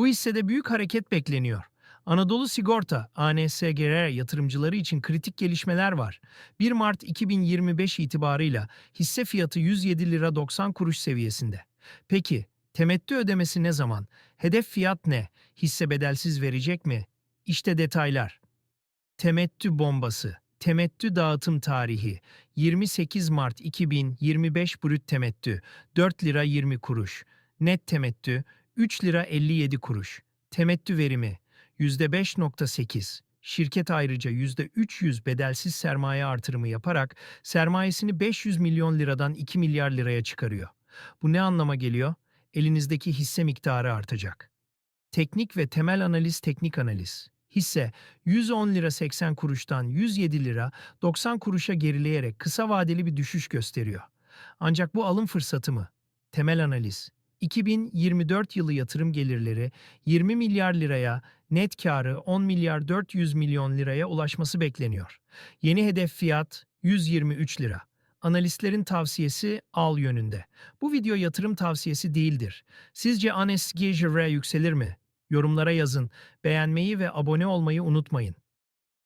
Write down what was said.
Bu hissede büyük hareket bekleniyor. Anadolu Sigorta, ANSGR yatırımcıları için kritik gelişmeler var. 1 Mart 2025 itibarıyla hisse fiyatı 107 lira 90 kuruş seviyesinde. Peki, temettü ödemesi ne zaman? Hedef fiyat ne? Hisse bedelsiz verecek mi? İşte detaylar. Temettü bombası. Temettü dağıtım tarihi 28 Mart 2025 brüt temettü 4 lira 20 kuruş. Net temettü 3 lira 57 kuruş. Temettü verimi %5.8. Şirket ayrıca %300 bedelsiz sermaye artırımı yaparak sermayesini 500 milyon liradan 2 milyar liraya çıkarıyor. Bu ne anlama geliyor? Elinizdeki hisse miktarı artacak. Teknik ve temel analiz teknik analiz. Hisse 110 lira 80 kuruştan 107 lira 90 kuruşa gerileyerek kısa vadeli bir düşüş gösteriyor. Ancak bu alım fırsatı mı? Temel analiz. 2024 yılı yatırım gelirleri 20 milyar liraya, net karı 10 milyar 400 milyon liraya ulaşması bekleniyor. Yeni hedef fiyat 123 lira. Analistlerin tavsiyesi al yönünde. Bu video yatırım tavsiyesi değildir. Sizce ANSGR yükselir mi? Yorumlara yazın. Beğenmeyi ve abone olmayı unutmayın.